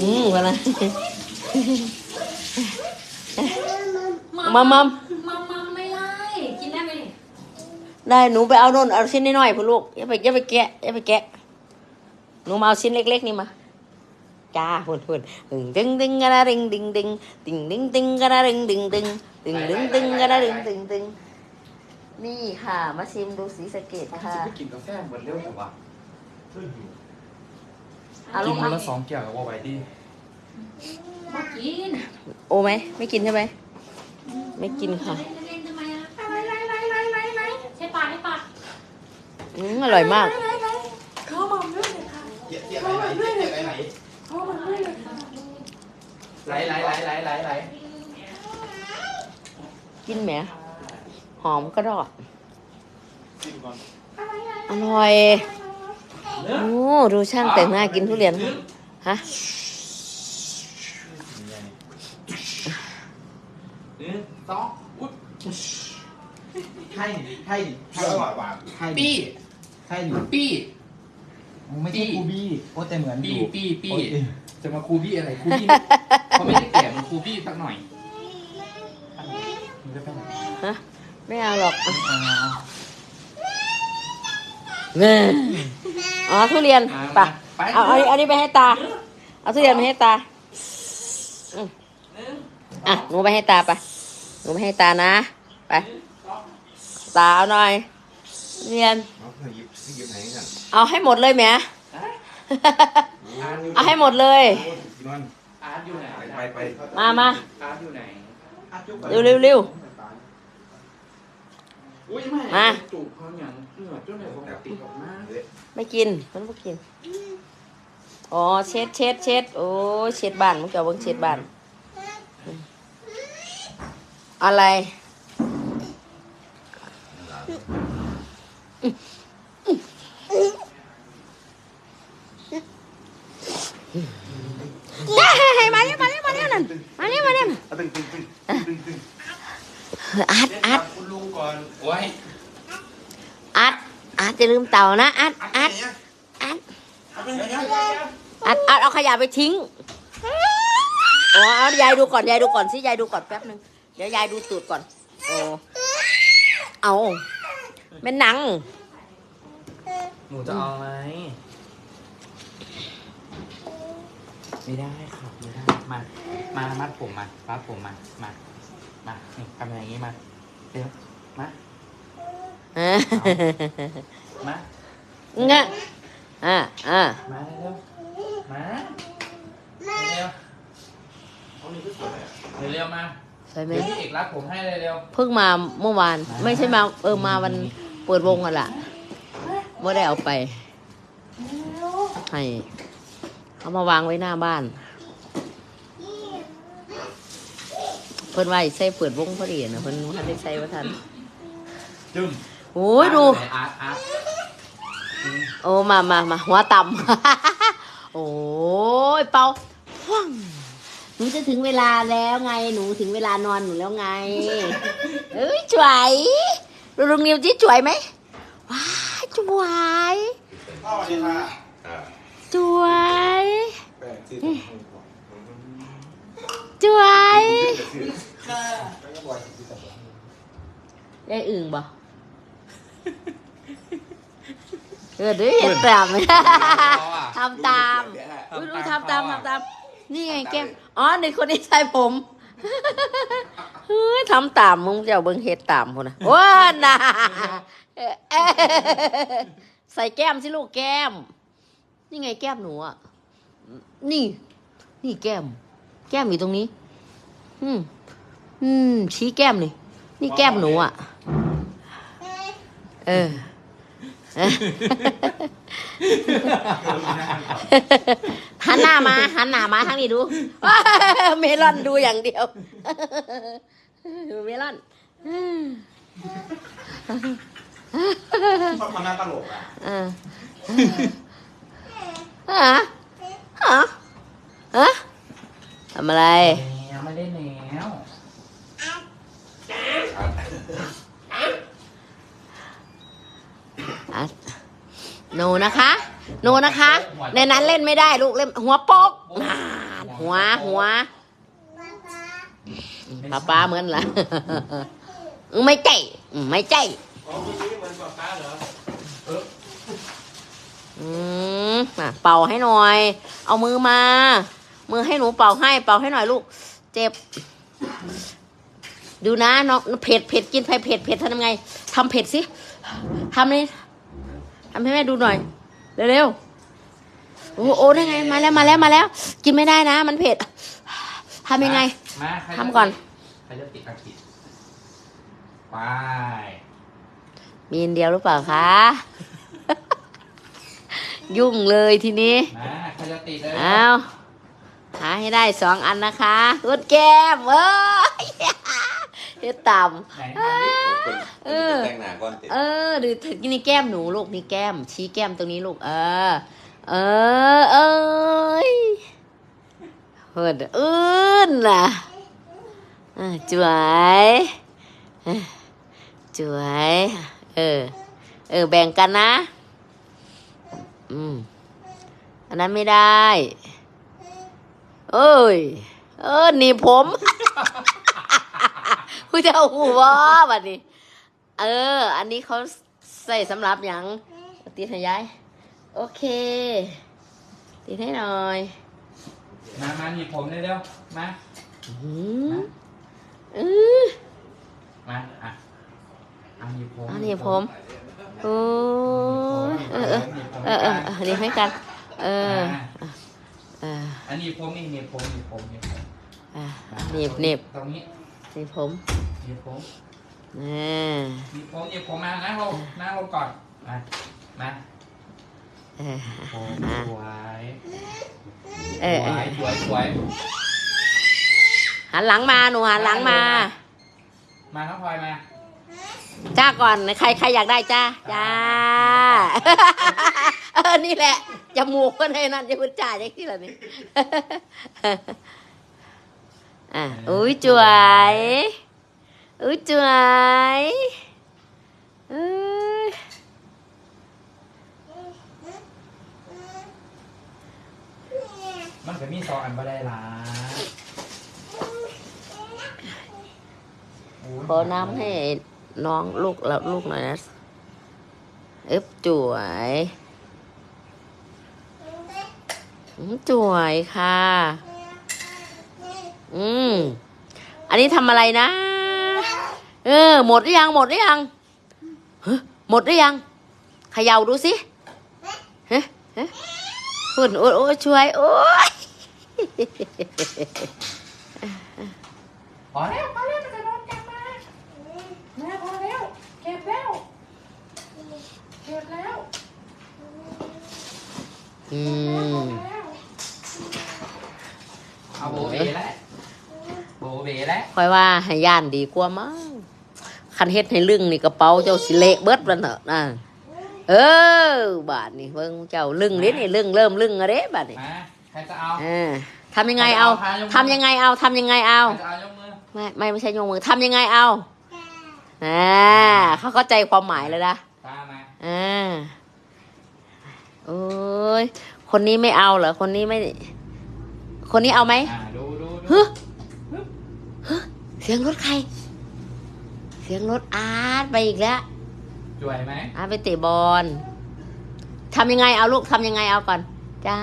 อืมวันนั้นมัมมัมมัมมัมไม่ไล่กินได้ไหมเนี่ยได้หนูไปเอาโน่นเอาชิ้นน้อยๆพ่อลูกอย่าไปอย่าไปแกะอย่าไปแกะหนูมาเอาชิ้นเล็ก ๆ นี่มาจ้าหุ่นหุ่นดึงดึงดึงกระดึงดึงดึงดึงดึงดึงกระดึงดึงดึงดึงดึงดึงกระดึงดึงดึงนี่ค่ะ มาชิมดูสีสะเกตค่ะไปกินกาแฟหมดเร็วแต่ว่าเอากิลูนกวันเอาละสองแก้วก็ว่าไว้ดีมากินโอไหมไม่กินใช่ไหมไม่กินค่ะเล่นเล่นทำไมอะไล่ไล่ไล่ไล่ไล่ไล่ใช่ปากใช่ปากอืมอร่อยมากเขามัมด้วยเลยค่ะเจี๊ยบเจี๊ยบไหลไหลเจี๊ยบไหลไหลเขามัมด้วยเลยค่ะไหลไหลไหลไหลไหลไหลกินไหมหอมก็ดอกกินก่อนอร่อย โอ้ดูช่างแต่งหน้ากินทุเรียนค่ะฮะหนึ่งสองอุ๊ยให้ให้ให้ให้ปี้ให้อยู่ปี้ไม่ใช่คูบี้โอ้แต่เหมือนอปี้ยู่ปี้ปี้โอ้ยจะมาครูบี้อะไรครูบี้เขาไม่ได้แก่มันครูบี้สักหน่อยมันจะไปไหนฮะไม่เอาหรอก อ่า เน่ อ๋อทุเรียนอ่าไปะไปเอาเอาอันนี้ไปให้ตา เอาทุเรียนไปให้ตาอืมอะหนูไปให้ตาไปหนูไปให้ตานะ ไป ตาเอาหน่อยทุเรียนเอาเธอหยิบหยิบไหนกันเอาให้หมดเลยแหมอาร์ตอยู่เอาให้หมดเลยนอนอาร์ตอยู่ไหนไปไปไปมามาอาร์ตอยู่ไหนเร็วเร็วเร็ว อุ้ยไม่มาจูบเขาอย่างเหงื่อจนเลยผมติดออกมาไม่กินมันไม่กิน อ๋อเช็ดเช็ดเช็ดโอ้ยเช็ดบ้านมึงจะเอาเบิ่งเช็ดบ้านอืมอะไรให้มาเร็วมาเร็วมาเร็วนั่นมาเร็วมาเร็วเอาตึงตึงตึงตึง ตึงอัดอัดคุณลุงก่อนโอ้ยอัดอัดจะลืมเต่านะอัดอัดอัดเอาไปไหนเนี่ยอัดอัดเอาขยะไปทิ้งอ๋อเอายายดูก่อนยายดูก่อนสิยายดูก่อนแป๊บนึงเดี๋ยวยายดูตูดก่อนโอ้เอาเป็นหนัง หนูจะเอาไหมไม่ได้ครับไม่ได้มา มามัดผมมามัดผมมามา มานี่ทำอย่างนี้มาเร็วมาเออมาเงี้ยอ่าอ่ามาเร็วมาเร็วเอานี่ก็สวยอะเร็วเร็วมาใช่ไหมเดี๋ยวพี่เอกรับผมให้เร็วเพิ่งมาเมื่อวาน ไม่ใช่มาเออมาวันเปิดวงกันล่ะไม่ได้เอาไปให้เขามาวางไว้หน้าบ้าน เพิ่นว่าสิใส่เปิดวงพอดีนะเพิ่นว่าได้ใส่ว่าทันจึ้มโอ้ยดู อาร์ตอาร์ตโอ้มามามาหัวต่ำ โอ้ยเป่าฟังหนูจะถึงเวลาแล้วไง หนูถึงเวลานอนหนูแล้วไง เอ้ยสวยดูลุงนิวจีสวยไหมว้ายสวยพ่อสวัสดีค่ะอ่าสวยแปดสิบสวย ค่ะได้อึ่งบ่เออเดี๋ยวเห็นตามทำตามอุ้ยดูทำตามทำตาม นี่ไงแก้มอ๋อในคนนี้ใส่ผมเฮ้ยทำตามมึงจะเอาเบิ้งเฮ็ดตามพุ่นนะว้าน่ะเอ้ยใส่แก้มสิลูกแก้ม นี่ไงแก้มหนูอะนี่ นี่แก้ม แก้มอยู่ตรงนี้ อืม อืม ชี้แก้มนี่นี่แก้มหนูอะ เออ หันหน้ามา หันหน้ามาทางนี้ดู เมลอนดูอย่างเดียวเมลอนชอบทำหน้าตลกอะเออฮะฮะฮะทำอะไร ยังไม่ได้แล้ว อะ โนนะคะ โนนะคะ ในนั้นเล่นไม่ได้ลูกเล่นหัวโปกน่าหัวหัวป้าป้าเหมือนล่ะอืมไม่ใจอืมไม่ใจอ๋อเมื่อกี้เหมือนป๊าป๊าเหรออืมอะเป่าให้หน่อย เอามือมา มือให้หนูเป่าให้ เป่าให้หน่อยลูก เจ็บ ดูนะน้องเผ็ดเผ็ดกินไปเผ็ดเผ็ดทำยังไงทำเผ็ดสิทำนี่ ทำให้แม่ดูหน่อย เร็วๆ โอ้โอ้ได้ไง มาแล้ว มาแล้ว มาแล้ว กินไม่ได้นะ มันเผ็ดทำยังไง มาใครจะทำก่อน ใครจะติดอากิดไปมีอันเดียวหรือเปล่าคะ ยุ่งเลยทีนี้มาใครจะติดเลยเอาหาให้ได้สองอันนะคะกดแก้มเอ้ยเฮ็ดต่ไหนทำดิ เออแต่งหน้าก่อนติำเออดูถึงนี่แก้มหนูลูกนี่แก้ม ชี้แก้มตรงนี้ลูก เออ เออ เอ้ยเฮิดอื้นน่ะเออจวยเออจวยเออ เออ แบ่งกันนะ อืม อันนั้นไม่ได้ เอ้ย เออหนี่ผมคุณจะเอาหูว่าบัดนี้ เออ อันนี้เขาใส่สำหรับอย่างตีให้ยายโอเค ตีให้หน่อยมามาหนีบผมเร็วๆมาอืมอือมาอะเอาหนีบผมอันนี้ผมโอ้ยเออเออเออเออเออนี่ให้กัน เออเอออันนี้ผมนี่หนีบผมหนีบผมหนีบผมอะหนีบหนีบตรงนี้หนีบผมหนีบผม นี่หนีบผมหนีบผมมานั่งลงนั่งลงก่อน มา มาเออผมสวยเออสเอวอยสวยสวยหันหลังมาหนูหันหลังมา มาน้องพลอยมา จ้าก่อนใครใครอยากได้จ้าจ้าเออนี่แหละจมูกก็ในนั้นจะพูดจ่าอย่างที่ละนี่อะอุ้ยจวย อุ้ยจวยเอ้ยมันก็มีสองอันบ่ได้ละโยขอน้ำให้น้องลูกแล้วลูกหน่อยนะเอ๊บจวยอืมจวยค่ะ อืม อันนี้ทำอะไรนะ เออ หมดหรือยัง หมดหรือยังฮะหมดหรือยังเขย่าดูสิฮะฮะหุ่นโอ้ยโอ้ยช่วย โอ้ยพอแล้วพอแล้วมันจะโดนจับมาแม่พอแล้วเก็บแล้วเก็บแล้วอืมแล้วเอาโบเบแล้วโบเบแล้วค่อยว่าให้ย่านดีกว่ามั้ง คันเฮ็ดให้ลึงนี่กระเป๋าเจ้าสิเละเบิดแล้วเถอะนะเออบาทนี่เบิ่งเจ้าลึงเด้นี่ลึงเริ่มลึงอะเด้บาทนี่มาใครจะเอา เออทำยังไงเอาทำยังไงเอาทำยังไงเอา ใครจะเอายกมือไม่ไม่ไม่ใช่ยกมือทำยังไงเอาอ่าเขาเข้าใจความหมายเลยนะตามมาอ่าโอ้ยคนนี้ไม่เอาเหรอคนนี้ไม่ คนนี้เอาไหมอ่าดูดูดู ฮึฮึเสียงรถใคร เสียงรถอาร์ตไปอีกแล้วสวยไหมอาร์ตไปเตะบอลทำยังไงเอาลูกทำยังไงเอาก่อน จ้า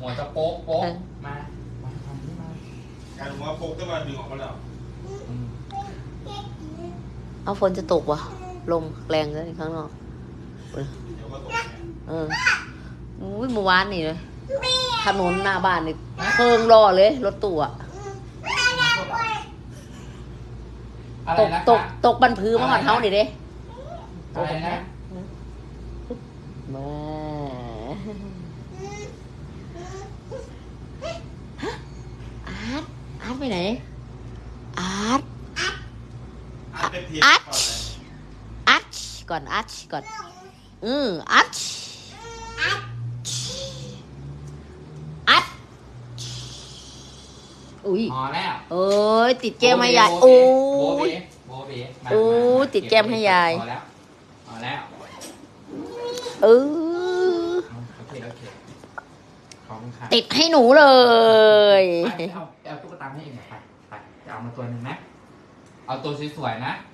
หัวจะโป๊กโป๊กมามาทำนี่มาการหัวโปกตะวันดึงออกมาแล้วอืมเอาฝนจะตกวะลมแรงเลยข้างนอกเดี๋ยวก็ตกเนี่ยเอออุ้ยเมื่อวานนี่เลยถนนหน้าบ้านนี่เพิงรอเลย รถตู้อะ อะไรตกนะตกตกบันพือมาก่อนเท้านี่เด้อะไรนะมาอาร์ตอาร์ตไปไหน อาร์ตอะเป็นทีมอัดก่อนเลยอาร์ตก่อนอาร์ตก่อน อืมอาร์ตอาร์ต อุ้ยพอแล้วโอ้ยติดแก้มให้ยายโอ้โบเบยโบเบมาโอ้มาติดแก้มให้ยายพอแล้วพอแล้วเออโอเคโอเคขอบคุณค่ะติดให้หนูเลยไปเอาเอาตุ๊กตาให้เองหน่อยไปไปจะเอามาตัวหนึ่งนะเอาตัวสวยๆนะอ